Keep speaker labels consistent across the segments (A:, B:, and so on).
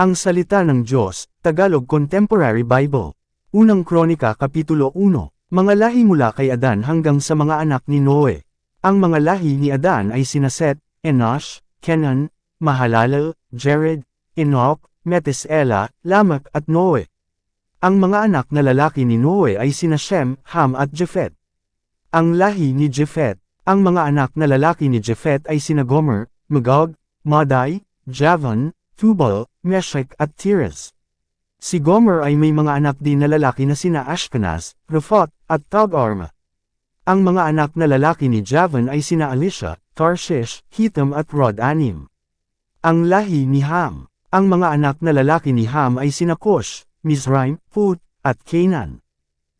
A: Ang Salita ng Diyos, Tagalog Contemporary Bible. Unang Kronika Kapitulo 1, Mga lahi mula kay Adan hanggang sa mga anak ni Noe. Ang mga lahi ni Adan ay sina Set, Enosh, Kenan, Mahalalel, Jared, Enoch, Metesela, Lamech at Noe. Ang mga anak na lalaki ni Noe ay sina Shem, Ham at Japhet. Ang lahi ni Japhet. Ang mga anak na lalaki ni Japhet ay sina Gomer, Magog, Madai, Javan, Tubal, Meshech at Tiras. Si Gomer ay may mga anak din na lalaki na sina Ashkenaz, Rufat, at Togarma. Ang mga anak na lalaki ni Javan ay sina Elisha, Tarshish, Hitam at Rod-Anim. Ang lahi ni Ham. Ang mga anak na lalaki ni Ham ay sina Cush, Mizraim, Put, at Canaan.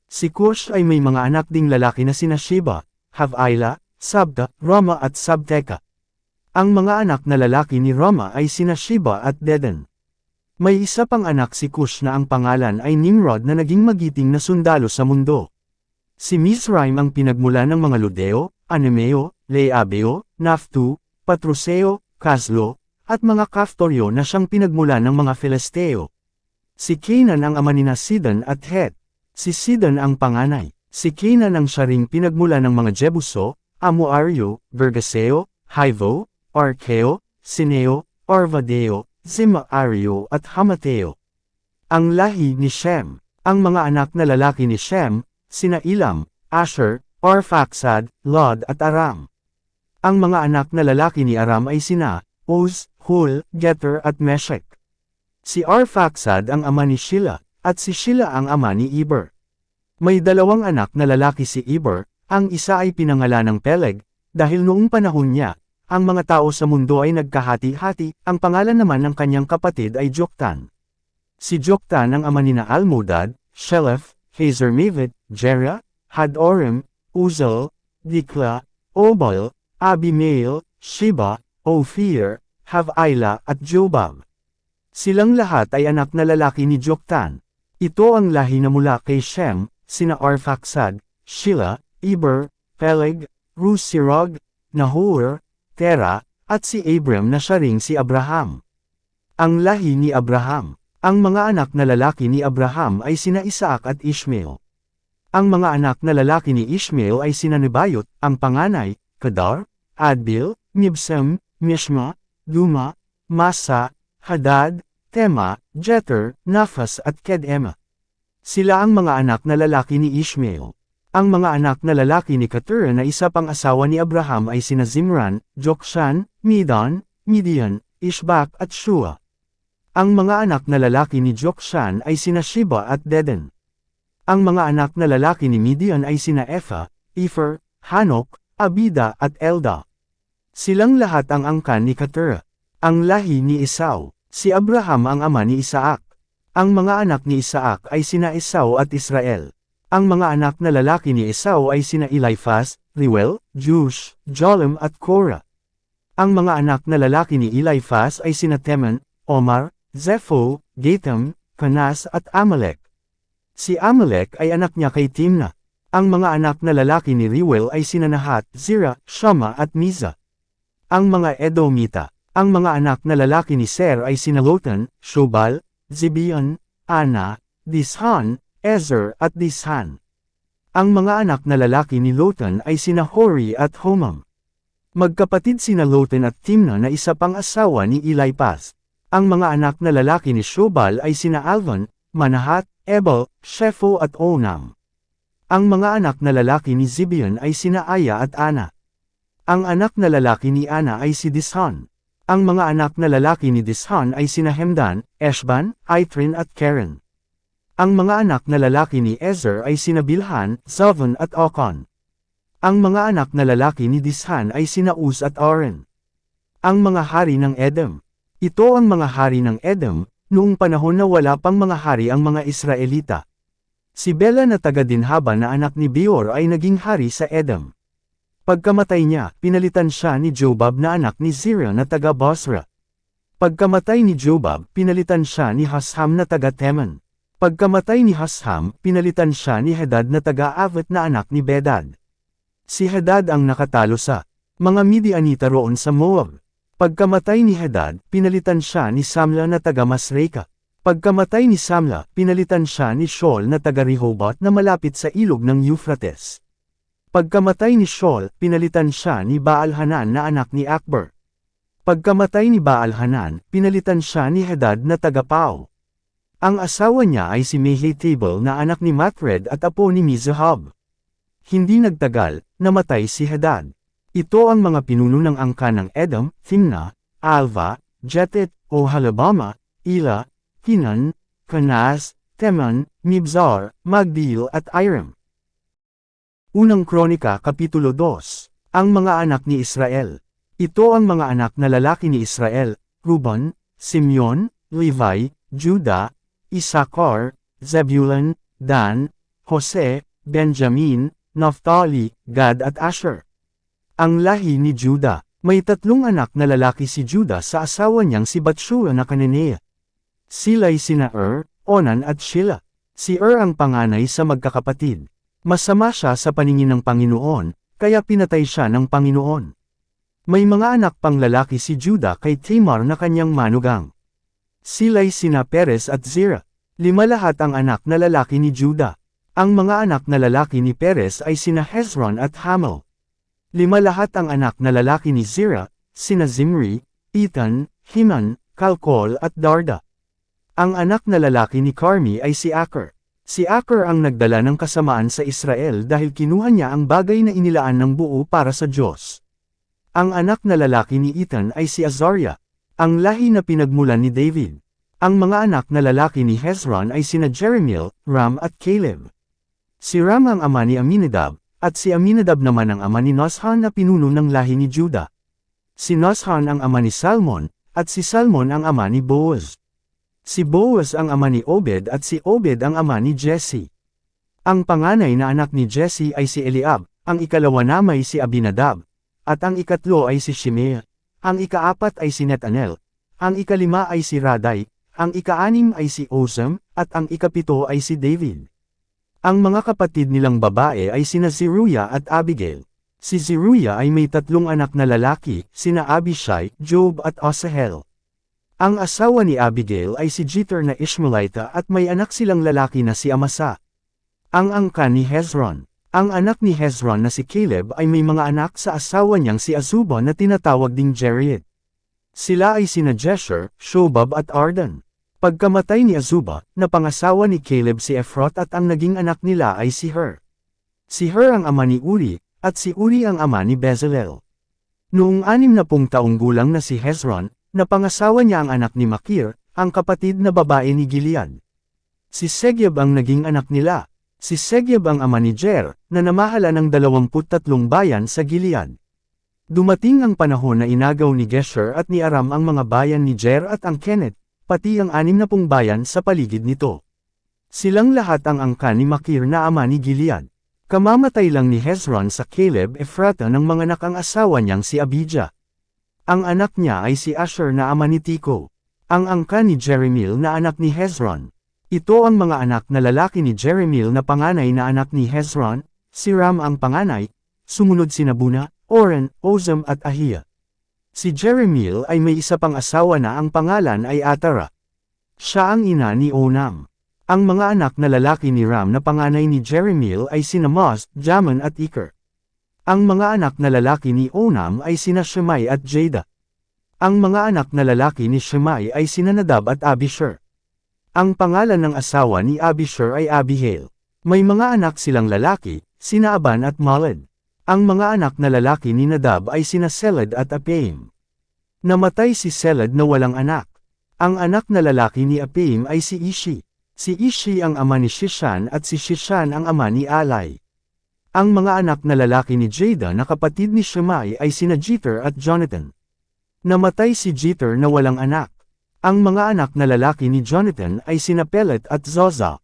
A: Si Cush ay may mga anak ding lalaki na sina Sheba, Havilah, Sabda, Rama at Sabteka. Ang mga anak na lalaki ni Rama ay sina Sheba at Dedan. May isa pang anak si Cush na ang pangalan ay Nimrod na naging magiting na sundalo sa mundo. Si Mizraim ang pinagmula ng mga Ludeo, Anemeo, Leabeo, Naftu, Patruseo, Kaslo, at mga Kaftoryo na siyang pinagmula ng mga Filisteo. Si Canaan ang ama ni Sidon at Het. Si Sidon ang panganay. Si Canaan ang siya ring pinagmula ng mga Jebuso, Amoario, Vergaseo, Hivo, Arkeo, Sineo, Arvadeo, Zimaario at Hamateo. Ang lahi ni Shem. Ang mga anak na lalaki ni Shem, sina Ilam, Asher, Arphaxad, Lod at Aram. Ang mga anak na lalaki ni Aram ay sina, Uz, Hul, Geter at Meshech. Si Arphaxad ang ama ni Shila, at si Shila ang ama ni Eber. May dalawang anak na lalaki si Eber, ang isa ay pinangalan ng Peleg, dahil noong panahon niya, ang mga tao sa mundo ay nagkahati-hati, ang pangalan naman ng kanyang kapatid ay Joktan. Si Joktan ang ama ni na Almodad, Shelef, Hazer Mavet, Jera, Hadorim, Uzel, Dikla, Obal, Abimael, Sheba, Ophir, Havilah at Jobab. Silang lahat ay anak na lalaki ni Joktan. Ito ang lahi na mula kay Shem, sina Arphaxad, Shila, Eber, Peleg, Rusirog, Nahor, Tera, at si Abram na siya ring si Abraham. Ang lahi ni Abraham. Ang mga anak na lalaki ni Abraham ay sina Isaac at Ishmael. Ang mga anak na lalaki ni Ishmael ay sina Nebayot, ang panganay, Kedar, Adbil, Mibsam, Mishma, Duma, Masa, Hadad, Tema, Jeter, Nafas at Kedema. Sila ang mga anak na lalaki ni Ishmael. Ang mga anak na lalaki ni Keturah na isa pang asawa ni Abraham ay sina Zimran, Jokshan, Midon, Midian, Ishbak at Shua. Ang mga anak na lalaki ni Jokshan ay sina Sheba at Dedan. Ang mga anak na lalaki ni Midian ay sina Epha, Efer, Hanok, Abida at Elda. Silang lahat ang angkan ni Keturah. Ang lahi ni Esau, si Abraham ang ama ni Isaac. Ang mga anak ni Isaac ay sina Esau at Israel. Ang mga anak na lalaki ni Esau ay sina Eliphaz, Reuel, Jush, Jolam at Korah. Ang mga anak na lalaki ni Eliphaz ay sina Teman, Omar, Zepho, Gatam, Kanas at Amalek. Si Amalek ay anak niya kay Timna. Ang mga anak na lalaki ni Reuel ay sina Nahat, Zira, Shama at Miza. Ang mga Edomita. Ang mga anak na lalaki ni Ser ay sina Lotan, Shobal, Zibion, Ana, Dishan, Ezer at Dishan. Ang mga anak na lalaki ni Lotan ay sina Hori at Homam. Magkapatid sina Lotan at Timna na isa pang asawa ni Elipas. Ang mga anak na lalaki ni Shobal ay sina Alvan, Manahat, Ebal, Shepho at Onam. Ang mga anak na lalaki ni Zibion ay sina Aya at Ana. Ang anak na lalaki ni Ana ay si Dishan. Ang mga anak na lalaki ni Dishan ay sina Hemdan, Eshban, Aitrin at Karen. Ang mga anak na lalaki ni Ezer ay sina Bilhan, Zavon at Okon. Ang mga anak na lalaki ni Dishan ay sina Uz at Aaron. Ang mga hari ng Edom. Ito ang mga hari ng Edom, noong panahon na wala pang mga hari ang mga Israelita. Si Bela na taga Dinhaba na anak ni Beor ay naging hari sa Edom. Pagkamatay niya, pinalitan siya ni Jobab na anak ni Zira na taga Basra. Pagkamatay ni Jobab, pinalitan siya ni Hasham na taga Teman. Pagkamatay ni Hasham, pinalitan siya ni Hadad na taga-Avet na anak ni Bedad. Si Hadad ang nakatalo sa mga Midianita roon sa Moab. Pagkamatay ni Hadad, pinalitan siya ni Samla na taga Masreka. Pagkamatay ni Samla, pinalitan siya ni Shaul na taga Rehoboth na malapit sa ilog ng Euphrates. Pagkamatay ni Shaul, pinalitan siya ni Baal-Hanan na anak ni Akbar. Pagkamatay ni Baal-Hanan, pinalitan siya ni Hadad na taga Pau. Ang asawa niya ay si Mehetabel na anak ni Matred at apo ni Mizahab. Hindi nagtagal, namatay si Hadad. Ito ang mga pinuno ng angka ng Edom, Thimna, Alva, Jetet, o Halabama, Ila, Kinan, Kanaz, Teman, Mibzar, Magdil at Iram. Unang Kronika Kapitulo 2 Ang mga anak ni Israel Ito ang mga anak na lalaki ni Israel, Ruben, Simeon, Levi, Judah, Issacar, Zebulun, Dan, Jose, Benjamin, Naphtali, Gad at Asher. Ang lahi ni Judah, may tatlong anak na lalaki si Judah sa asawa niyang si Batshua na Kananea. Sila'y sina Er, Onan at Sheila. Si Er ang panganay sa magkakapatid. Masama siya sa paningin ng Panginoon, kaya pinatay siya ng Panginoon. May mga anak pang lalaki si Judah kay Tamar na kanyang manugang. Sila'y sina Perez at Zira. Lima lahat ang anak na lalaki ni Judah. Ang mga anak na lalaki ni Perez ay sina Hezron at Hamel. Lima lahat ang anak na lalaki ni Zira, sina Zimri, Ethan, Himan, Kalkol at Darda. Ang anak na lalaki ni Carmi ay si Aker. Si Aker ang nagdala ng kasamaan sa Israel dahil kinuha niya ang bagay na inilaan ng buo para sa Diyos. Ang anak na lalaki ni Ethan ay si Azaria, ang lahi na pinagmulan ni David. Ang mga anak na lalaki ni Hezron ay sina Jeremiel, Ram at Caleb. Si Ram ang ama ni Aminadab, at si Aminadab naman ang ama ni Noshan na pinuno ng lahi ni Judah. Si Noshan ang ama ni Salmon, at si Salmon ang ama ni Boaz. Si Boaz ang ama ni Obed at si Obed ang ama ni Jesse. Ang panganay na anak ni Jesse ay si Eliab, ang ikalawa namay si Abinadab, at ang ikatlo ay si Shimea, ang ikaapat ay si Netanel, ang ikalima ay si Raday, ang ikaanim ay si Ozam, at ang ikapito ay si David. Ang mga kapatid nilang babae ay sina Zeruya at Abigail. Si Zeruya ay may tatlong anak na lalaki, sina Abishai, Job at Asahel. Ang asawa ni Abigail ay si Jeter na Ishmaelita at may anak silang lalaki na si Amasa. Ang angkan ni Hezron. Ang anak ni Hezron na si Caleb ay may mga anak sa asawa niyang si Azuba na tinatawag ding Jeriet. Sila ay sina Jesher, Shobab at Ardan. Pagkamatay ni Azuba, napangasawa ni Caleb si Ephrath at ang naging anak nila ay si Her. Si Her ang ama ni Uri, at si Uri ang ama ni Bezalel. Noong anim na pung taong gulang na si Hezron, Napangasawa niya ang anak ni Makir, ang kapatid na babae ni Gilead. Si Segyab ang naging anak nila. Si Segyab ang ama ni Jer, na namahala ng 23 bayan sa Gilead. Dumating ang panahon na inagaw ni Gesher at ni Aram ang mga bayan ni Jer at ang Kenneth, pati ang anim na pung bayan sa paligid nito. Silang lahat ang angka ni Makir na ama ni Gilead. Kamamatay lang ni Hezron sa Caleb Ephrata ng mga nakang asawa niyang si Abijah. Ang anak niya ay si Asher na ama ni Tiko. Ang angka ni Jeremil na anak ni Hezron. Ito ang mga anak na lalaki ni Jeremil na panganay na anak ni Hezron, si Ram ang panganay, sumunod si Nabuna, Oren, Ozam at Ahia. Si Jeremil ay may isa pang asawa na ang pangalan ay Atara. Siya ang ina ni Onam. Ang mga anak na lalaki ni Ram na panganay ni Jeremil ay sina Moz, Jaman at Iker. Ang mga anak na lalaki ni Onam ay sina Shemai at Jada. Ang mga anak na lalaki ni Shemai ay sina Nadab at Abishur. Ang pangalan ng asawa ni Abishur ay Abihail. May mga anak silang lalaki, sina Aban at Malad. Ang mga anak na lalaki ni Nadab ay sina Selad at Apaim. Namatay si Selad na walang anak. Ang anak na lalaki ni Apaim ay si Ishi. Si Ishi ang ama ni Shishan at si Shishan ang ama ni Alay. Ang mga anak na lalaki ni Jada na kapatid ni Shemai ay sina Jeter at Jonathan. Namatay si Jeter na walang anak. Ang mga anak na lalaki ni Jonathan ay sina Pelet at Zoza.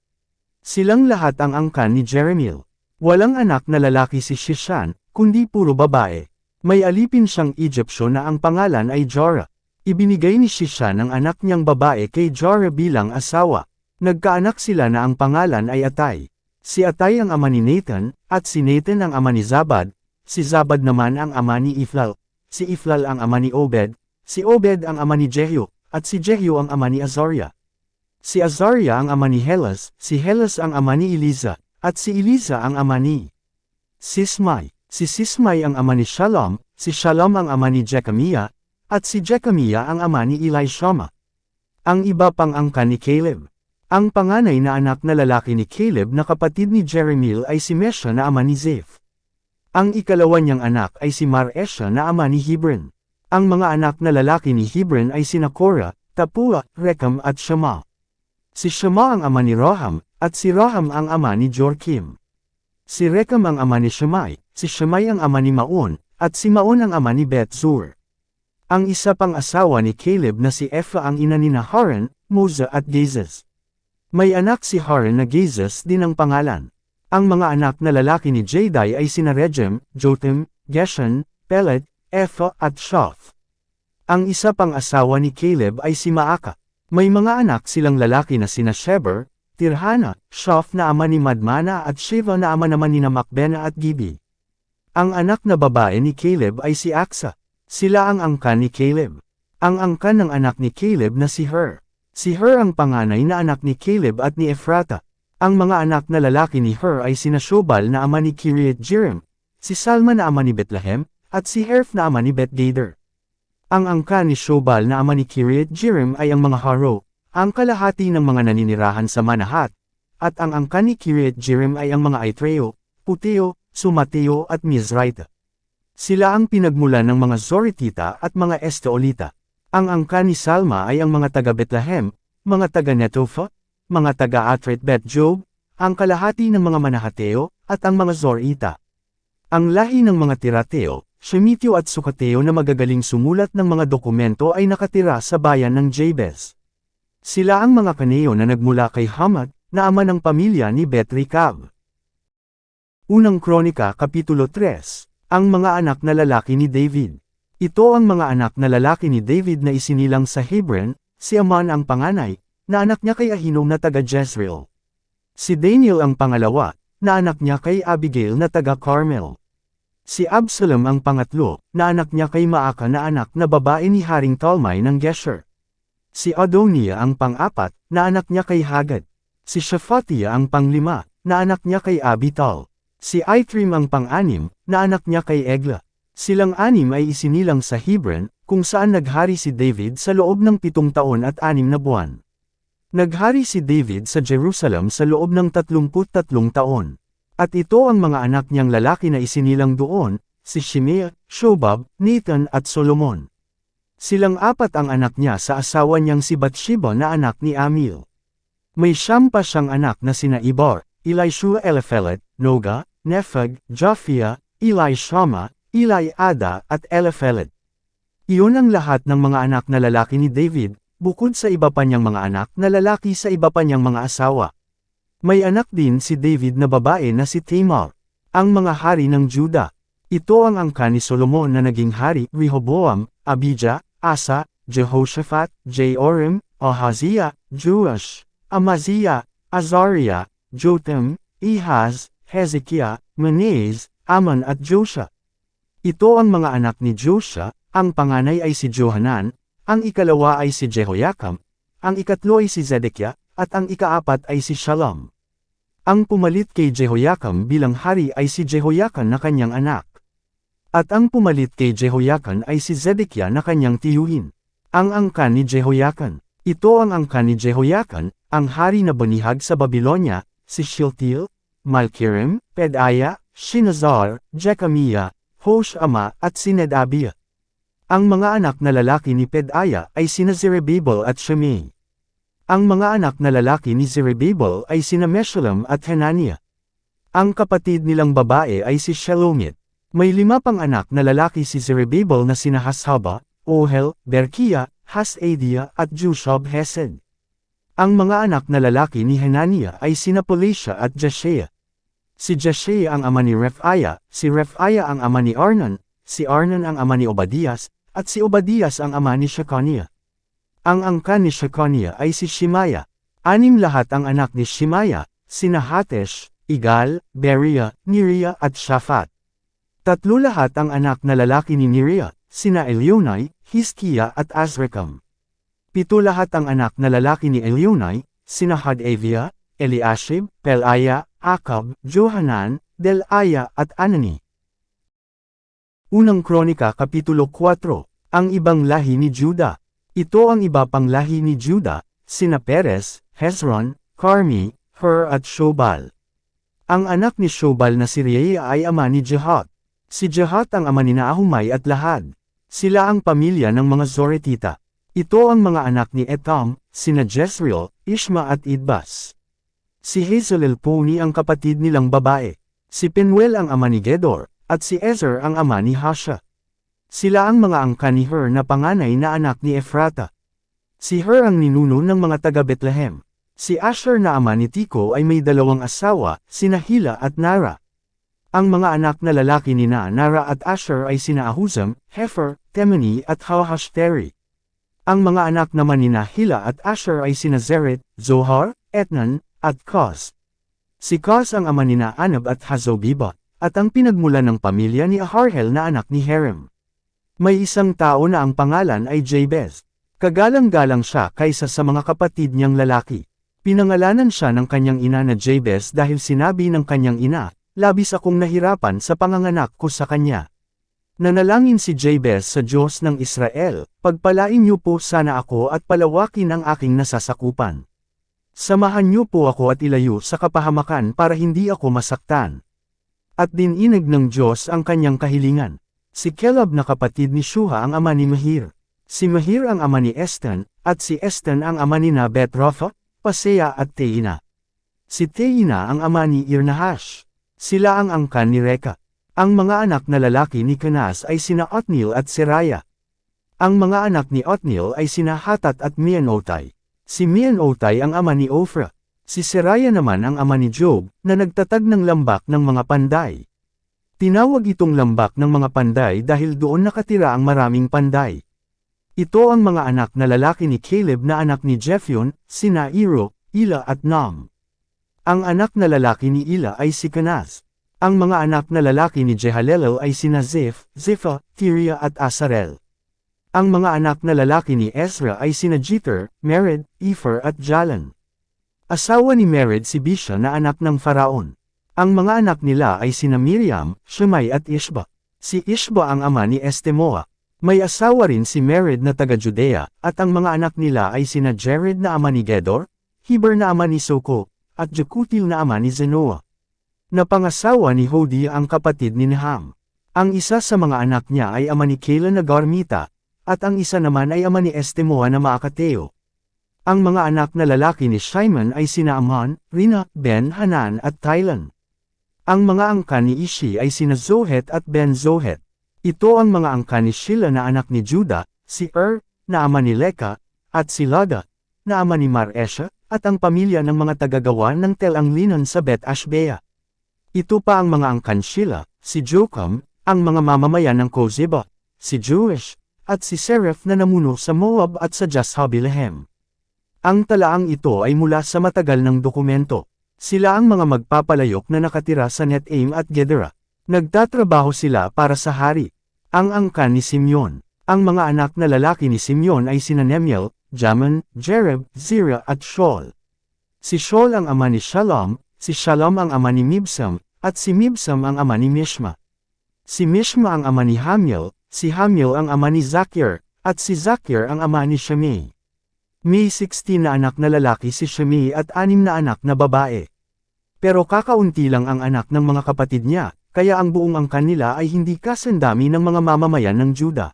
A: Silang lahat ang angkan ni Jeremiel. Walang anak na lalaki si Shishan, kundi puro babae. May alipin siyang Egyptyo na ang pangalan ay Jorah. Ibinigay ni Shishan ang anak niyang babae kay Jorah bilang asawa. Nagkaanak sila na ang pangalan ay Atay. Si Atay ang ama ni Nathan, at si Nathan ang ama ni Zabad, si Zabad naman ang ama ni Iflal, si Iflal ang ama ni Obed, si Obed ang ama ni Jehu, at si Jehu ang ama ni Azaria. Si Azaria ang ama ni Helas, si Helas ang ama ni Eliza, at si Eliza ang ama ni Sismai. Si Sismai ang ama ni Shalom, si Shalom ang ama ni Jekamiah, at si Jekamiah ang ama ni Elishama. Ang iba pang angka ni Caleb. Ang panganay na anak na lalaki ni Caleb na kapatid ni Jeremiel ay si Mesha na ama ni Zeph. Ang ikalawa niyang anak ay si Maresha na ama ni Hebron. Ang mga anak na lalaki ni Hebron ay sina Korah, Tapua, Rekam at Shema. Si Shema ang ama ni Roham, at si Roham ang ama ni Jorkim. Si Rekam ang ama ni Shemai, si Shemai ang ama ni Maon, at si Maon ang ama ni Betzur. Ang isa pang asawa ni Caleb na si Epha ang ina ni Haran, Moza at Gazes. May anak si Haran na Gazes din ang pangalan. Ang mga anak na lalaki ni Jadai ay sina Regem, Jotham, Geshan, Pelet, Epha at Shoth. Ang isa pang asawa ni Caleb ay si Maaka. May mga anak silang lalaki na sina Sheber, Tirhana, Shof na ama ni Madmana at Shiva na ama naman ni na Makbena at Gibi. Ang anak na babae ni Caleb ay si Aksa. Sila ang angkan ni Caleb. Ang angkan ng anak ni Caleb na si Her. Si Her ang panganay na anak ni Caleb at ni Ephrata. Ang mga anak na lalaki ni Her ay sina Shobal na ama ni Kiriat Jearim, si Salma na ama ni Bethlehem, at si Herf na ama ni Bethgader. Ang angkan ni Shobal na ama ni Kiriat Jearim ay ang mga Haro, ang kalahati ng mga naninirahan sa Manahat, at ang angkan ni Kiriat Jearim ay ang mga Aitreo, Puteo, Sumateo at Mizraita. Sila ang pinagmulan ng mga Zoritita at mga Esteolita. Ang angkan ni Salma ay ang mga taga Bethlehem, mga taga Netofa, mga taga Atret Bet Job, ang kalahati ng mga Manahateo, at ang mga Zorita. Ang lahi ng mga Tirateo, Shemitio at Sukateo na magagaling sumulat ng mga dokumento ay nakatira sa bayan ng Jabez. Sila ang mga Kaneo na nagmula kay Hamad, na ama ng pamilya ni Bet Rekab. Unang Kronika Kapitulo 3 Ang mga anak na lalaki ni David Ito ang mga anak na lalaki ni David na isinilang sa Hebron, si Aman ang panganay, na anak niya kay Ahinom na taga Jezreel. Si Daniel ang pangalawa, na anak niya kay Abigail na taga Carmel. Si Absalom ang pangatlo, na anak niya kay Maaka na anak na babae ni Haring Talmay ng Gesher. Si Adonia ang pang-apat, na anak niya kay Hagad. Si Shaphatia ang panglima, na anak niya kay Abital. Si Aitrim ang pang-anim, na anak niya kay Egla. Silang anim ay isinilang sa Hebron, kung saan naghari si David sa loob ng pitong taon at anim na buwan. Naghari si David sa Jerusalem sa loob ng 33 taon. At ito ang mga anak niyang lalaki na isinilang doon, si Shimea, Shobab, Nathan at Solomon. Silang apat ang anak niya sa asawa niyang si Bathsheba na anak ni Amil. May siyam pa siyang anak na sina Ibar, Elishua Eliphelet, Noga, Nepheg, Japhia, Eli Shama, Eli Ada at Eliphelet. Iyon ang lahat ng mga anak na lalaki ni David, bukod sa iba pa niyang mga anak na lalaki sa iba pa niyang mga asawa. May anak din si David na babae na si Tamar, ang mga hari ng Juda. Ito ang angka ni Solomon na naging hari, Rehoboam, Abijah, Asa, Jehoshaphat, Jehoram, Ahaziah, Joash, Amaziah, Azariah, Jotham, Ihaz, Hezekiah, Manez, Aman at Josha. Ito ang mga anak ni Josha, ang panganay ay si Johanan, ang ikalawa ay si Jehoiakim, ang ikatlo ay si Zedekiah, at ang ikaapat ay si Shalom. Ang pumalit kay Jehoiakim bilang hari ay si Jehoiakim na kanyang anak. At ang pumalit kay Jehoiakim ay si Zedekiah na kanyang tiyuhin. Ang angkan ni Jehoiakim. Ito ang angkan ni Jehoiakim, ang hari na banihag sa Babylonia, si Shiltil, Malkirim, Pedaya, Shinazar, Jekamiah, Hoshama at Sinedabia. Ang mga anak na lalaki ni Pedaya ay sina Zerubbabel at Shimei. Ang mga anak na lalaki ni Zerubbabel ay sina Meshullam at Hananiah. Ang kapatid nilang babae ay si Shelomit. May lima pang anak na lalaki si Zerubbabel na sina Hashaba, Ohel, Berkia, Hasadia at Jushab Hesed. Ang mga anak na lalaki ni Hananiah ay sina Polisha at Jeshea. Si Jeshea ang ama ni Rephaya, si Rephaya ang ama ni Arnon, si Arnon ang ama ni Obadias, at si Obadias ang ama ni Shekaniah. Ang angkan ni Shekaniah ay si Shimaya. Anim lahat ang anak ni Shimaya, sina Hatesh, Igal, Beria, Neriah at Shaphat. Tatlo lahat ang anak na lalaki ni Neriah, sina Elionai, Hiskia at Azrikam. Pito lahat ang anak na lalaki ni Elionai, sina Hadavia, Eliashib, Pelaya, Akab, Johanan, Delaya at Anani. Unang Kronika Kapitulo 4, Ang ibang lahi ni Juda. Ito ang iba pang lahi ni Juda, sina Perez, Hezron, Carmi, Hur at Shobal. Ang anak ni Shobal na si Reia ay ama ni Jehat. Si Jehat ang ama ni Naahumay at Lahad. Sila ang pamilya ng mga Zoretita. Ito ang mga anak ni Etam, sina Jezreel, Ishma at Idbas. Si Hazelel Poni ang kapatid nilang babae. Si Penuel ang ama ni Gedor, at si Ezer ang ama ni Hasha. Sila ang mga angka ni Her na panganay na anak ni Ephrata. Si Her ang ninuno ng mga taga Bethlehem. Si Asher na ama ni Tiko ay may dalawang asawa, sina Hila at Nara. Ang mga anak na lalaki ni na Nara at Asher ay sina Ahuzam, Hefer, Temeni at Hawahashteri. Ang mga anak naman ni Hila at Asher ay sina Zeret, Zohar, Etnan, at Kos. Si Kos ang ama ni Anab at Hazobiba, at ang pinagmula ng pamilya ni Aharhel na anak ni Herem. May isang tao na ang pangalan ay Jabez. Kagalang-galang siya kaysa sa mga kapatid niyang lalaki. Pinangalanan siya ng kanyang ina na Jabez dahil sinabi ng kanyang ina, labis akong nahirapan sa panganganak ko sa kanya. Nanalangin si Jabez sa Diyos ng Israel, pagpalain niyo po sana ako at palawakin ang aking nasasakupan. Samahan niyo po ako at ilayo sa kapahamakan para hindi ako masaktan. At dininig ng Diyos ang kanyang kahilingan. Si Caleb na kapatid ni Shuha ang ama ni Mahir. Si Mahir ang ama ni Estan, at si Estan ang ama ni Nabet Rapha, Pasea at Teina. Si Teina ang ama ni Irnahash. Sila ang angkan ni Reka. Ang mga anak na lalaki ni Kanas ay sina Otniel at Seraya. Ang mga anak ni Otniel ay sina Hatat at Mianotay. Si Mianotay ang ama ni Ofra. Si Seraya naman ang ama ni Job, na nagtatag ng lambak ng mga panday. Tinawag itong lambak ng mga panday dahil doon nakatira ang maraming panday. Ito ang mga anak na lalaki ni Caleb na anak ni Jephion, sina Iro, Ila at Nam. Ang anak na lalaki ni Ila ay si Kanaz. Ang mga anak na lalaki ni Jehalelel ay sina Ziph, Zipha, Tiria at Asarel. Ang mga anak na lalaki ni Ezra ay sina Jeter, Mered, Ephar at Jalan. Asawa ni Mered si Bisha na anak ng Faraon. Ang mga anak nila ay sina Miriam, Shemay at Ishba. Si Ishba ang ama ni Estemoa. May asawa rin si Mered na taga-Judea, at ang mga anak nila ay sina Jared na ama ni Gedor, Heber na ama ni Soko, at Jekutil na ama ni Zenoa. Napangasawa ni Hodi ang kapatid ni Naham. Ang isa sa mga anak niya ay ama ni Kayla na Garmita, at ang isa naman ay ama ni Estemoa na Maakateo. Ang mga anak na lalaki ni Shimon ay sina Amon, Rina, Ben Hanan at Tylan. Ang mga angka ni Ishi ay sina Zohet at Ben Zohet. Ito ang mga angka ni Sheila na anak ni Juda, si Er, na ama ni Leka, at si Lada, na ama ni Maresha, at ang pamilya ng mga tagagawa ng telanglinan sa Bet Ashbea. Ito pa ang mga angkan Sheila, si Jokam, ang mga mamamayan ng Kozeba, si Jewish, at si Seraph na namuno sa Moab at sa Jashabilehem. Ang talaang ito ay mula sa matagal ng dokumento. Sila ang mga magpapalayok na nakatira sa Netaim at Gedera. Nagtatrabaho sila para sa hari. Ang angkan ni Simeon. Ang mga anak na lalaki ni Simeon ay sina Nemiel, Jaman, Jereb, Zira at Shaul. Si Shaul ang ama ni Shalom, si Shalom ang ama ni Mibsam, at si Mibsam ang ama ni Mishma. Si Mishma ang ama ni Hamiel, si Hamiel ang ama ni Zakir, at si Zakir ang ama ni Shimei. May 16 na anak na lalaki si Shimei at 6 na anak na babae. Pero kakaunti lang ang anak ng mga kapatid niya, kaya ang buong angkan nila ay hindi kasandami ng mga mamamayan ng Juda.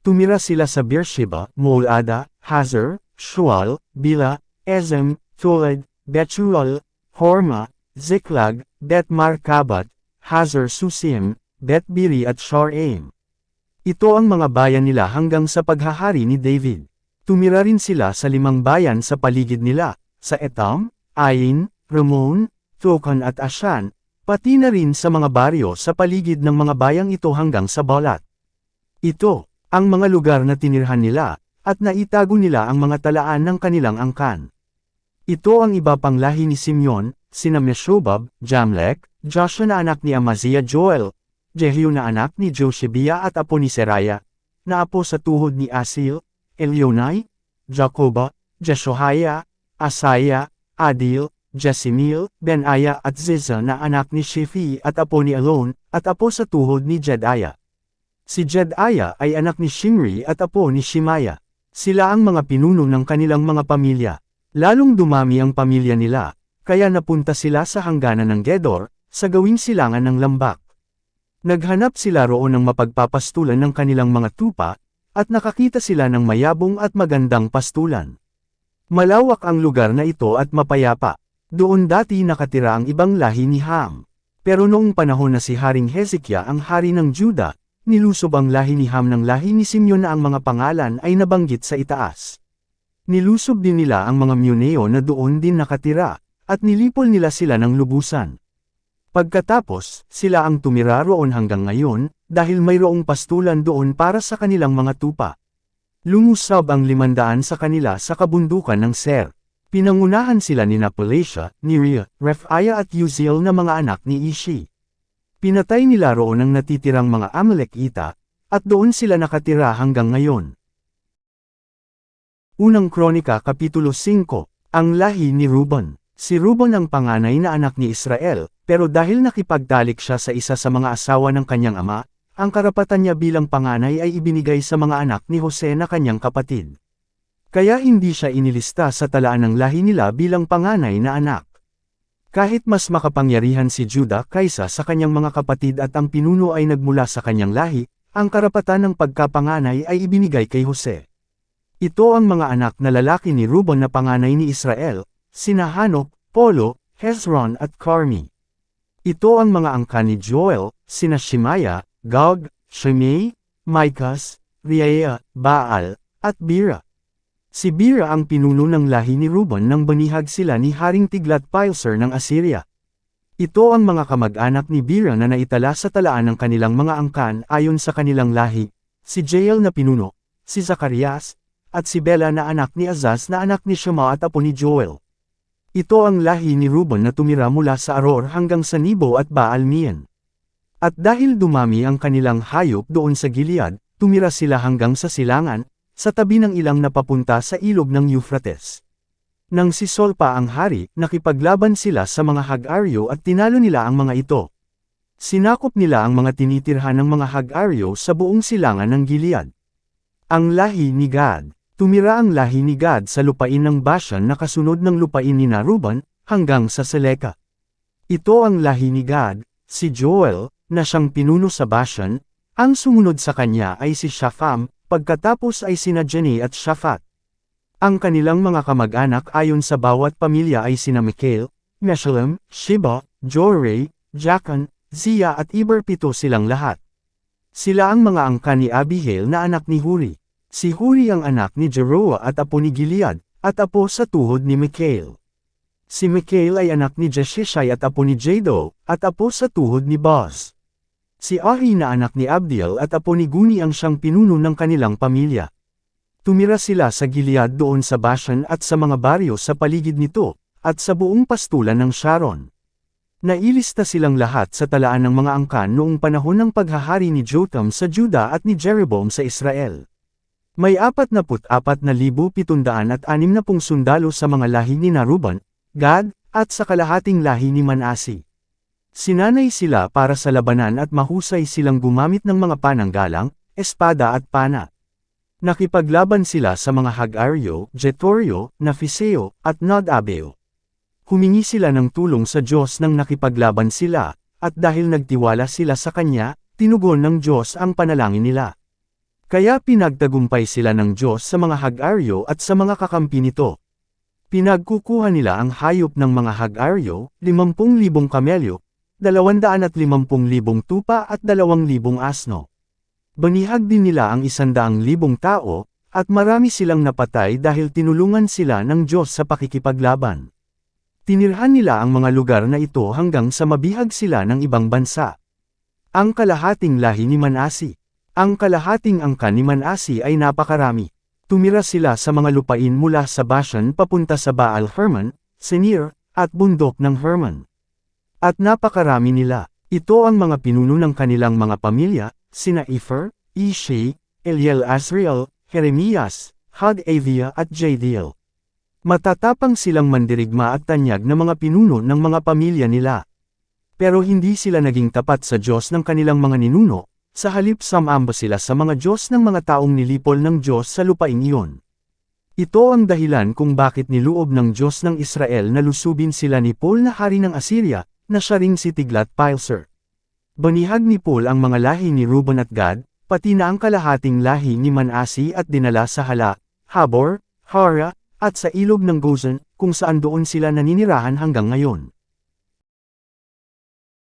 A: Tumira sila sa Beersheba, Molada, Hazar, Shual, Bila, Ezem, Tulad, Betuel, Horma, Ziklag, Bet Markabat, Hazar Susim, Bet Biri at Sharaim. Ito ang mga bayan nila hanggang sa paghahari ni David. Tumira rin sila sa limang bayan sa paligid nila, sa Etam, Ain, Ramon, Tukan at Ashan, pati na rin sa mga baryo sa paligid ng mga bayang ito hanggang sa Balat. Ito, ang mga lugar na tinirhan nila, at naitago nila ang mga talaan ng kanilang angkan. Ito ang iba pang lahi ni Simeon, sina Meshobab, Jamlek, Joshua na anak ni Amaziah Joel, Jehu na anak ni Joshebia at apo ni Seraya, na apo sa tuhod ni Asil, Elionai, Jacoba, Jeshohaya, Asaya, Adil, Jesimil, Benaya at Ziza na anak ni Shifi at apo ni Alon, at apo sa tuhod ni Jedaya. Si Jedaya ay anak ni Shimri at apo ni Shimaya. Sila ang mga pinuno ng kanilang mga pamilya. Lalong dumami ang pamilya nila, kaya napunta sila sa hangganan ng Gedor, sa gawing silangan ng lambak. Naghanap sila roon ng mapagpapastulan ng kanilang mga tupa, at nakakita sila ng mayabong at magandang pastulan. Malawak ang lugar na ito at mapayapa. Doon dati nakatira ang ibang lahi ni Ham. Pero noong panahon na si Haring Hezekiah ang hari ng Juda, nilusob ang lahi ni Ham ng lahi ni Simeon na ang mga pangalan ay nabanggit sa itaas. Nilusob din nila ang mga Muneo na doon din nakatira, at nilipol nila sila ng lubusan. Pagkatapos, sila ang tumira roon hanggang ngayon, dahil mayroong pastulan doon para sa kanilang mga tupa. Lumusab ang limandaan sa kanila sa kabundukan ng Ser. Pinangunahan sila ni Napolatia, Niria, Refaya at Uziel na mga anak ni Ishi. Pinatay nila roon ang natitirang mga Amalekita, at doon sila nakatira hanggang ngayon. Unang Kronika Kapitulo 5 Ang lahi ni Ruben Si Ruben ang panganay na anak ni Israel, pero dahil nakipagtalik siya sa isa sa mga asawa ng kanyang ama, ang karapatan niya bilang panganay ay ibinigay sa mga anak ni Jose na kanyang kapatid. Kaya hindi siya inilista sa talaan ng lahi nila bilang panganay na anak. Kahit mas makapangyarihan si Judah kaysa sa kanyang mga kapatid at ang pinuno ay nagmula sa kanyang lahi, ang karapatan ng pagkapanganay ay ibinigay kay Jose. Ito ang mga anak na lalaki ni Ruben na panganay ni Israel, sina Hanok, Polo, Hezron at Carmi. Ito ang mga angka ni Joel, sina Shemaya, Gog, Shimei, Micas, Riea, Baal, at Bira. Si Bira ang pinuno ng lahi ni Ruben nang banihag sila ni Haring Tiglat-Pileser ng Assyria. Ito ang mga kamag-anak ni Bira na naitala sa talaan ng kanilang mga angkan ayon sa kanilang lahi, si Jael na pinuno, si Zacarias, at si Bela na anak ni Azaz na anak ni Shema at apo ni Joel. Ito ang lahi ni Ruben na tumira mula sa Aror hanggang sa Nibo at Baal-Mian. At dahil dumami ang kanilang hayop doon sa Gilead, tumira sila hanggang sa silangan, sa tabi ng ilang napapunta sa ilog ng Euphrates. Nang si Sol pa ang hari, nakipaglaban sila sa mga Hagaryo at tinalo nila ang mga ito. Sinakop nila ang mga tinitirhan ng mga Hagaryo sa buong silangan ng Gilead. Ang lahi ni Gad Tumira ang lahi ni Gad sa lupain ng Bashan na kasunod ng lupain ni Naruban, hanggang sa Seleka. Ito ang lahi ni Gad, si Joel, na siyang pinuno sa Bashan, ang sumunod sa kanya ay si Shafam, pagkatapos ay sina Jenny at Shaphat. Ang kanilang mga kamag-anak ayon sa bawat pamilya ay sina Mikael, Meshalem, Shiba, Joreh, Jakan, Zia at Iber pito silang lahat. Sila ang mga angka ni Abihail na anak ni Huri. Si Huri ang anak ni Jeroa at apo ni Gilead, at apo sa tuhod ni Mikael. Si Mikael ay anak ni Jeshishai at apo ni Jado, at apo sa tuhod ni Boz. Si Ahi na anak ni Abdiel at apo ni Guni ang siyang pinuno ng kanilang pamilya. Tumira sila sa Gilead doon sa Bashan at sa mga baryo sa paligid nito, at sa buong pastulan ng Sharon. Nailista silang lahat sa talaan ng mga angkan noong panahon ng paghahari ni Jotham sa Juda at ni Jeroboam sa Israel. May 44,760 sundalo sa mga lahi ni Naruban, Gad, at sa kalahating lahi ni Manasi. Sinanay sila para sa labanan at mahusay silang gumamit ng mga pananggalang, espada at pana. Nakipaglaban sila sa mga Hagaryo, Jetorio, Nafiseo, at Nodabeo. Humingi sila ng tulong sa Diyos nang nakipaglaban sila, at dahil nagtiwala sila sa Kanya, tinugon ng Diyos ang panalangin nila. Kaya pinagtagumpay sila ng Diyos sa mga Hagaryo at sa mga kakampi nito. Pinagkukuha nila ang hayop ng mga Hagaryo, 50,000 kamelyo, 250,000 tupa at 2,000 asno. Banihag din nila ang 100,000 tao, at marami silang napatay dahil tinulungan sila ng Diyos sa pakikipaglaban. Tinirhan nila ang mga lugar na ito hanggang sa mabihag sila ng ibang bansa. Ang kalahating lahi ni Manasi ang kalahating angka ni Manasi ay napakarami. Tumira sila sa mga lupain mula sa Bashan papunta sa Baal Hermon, Senir, at bundok ng Hermon. At napakarami nila. Ito ang mga pinuno ng kanilang mga pamilya, sina Ifer, Ishai, Eliel Asriel, Jeremias, Hadavia at Jadiel. Matatapang silang mandirigma at tanyag na mga pinuno ng mga pamilya nila. Pero hindi sila naging tapat sa Diyos ng kanilang mga ninuno, sa halip samamba sila sa mga Diyos ng mga taong nilipol ng Diyos sa lupaing iyon. Ito ang dahilan kung bakit niluob ng Diyos ng Israel na lusubin sila ni Paul na hari ng Assyria, na siya ring si Tiglat-Pileser. Banihag ni Paul ang mga lahi ni Reuben at Gad, pati na ang kalahating lahi ni Manasi at dinala sa Hala, Habor, Hara, at sa ilog ng Gozan, kung saan doon sila naninirahan hanggang ngayon.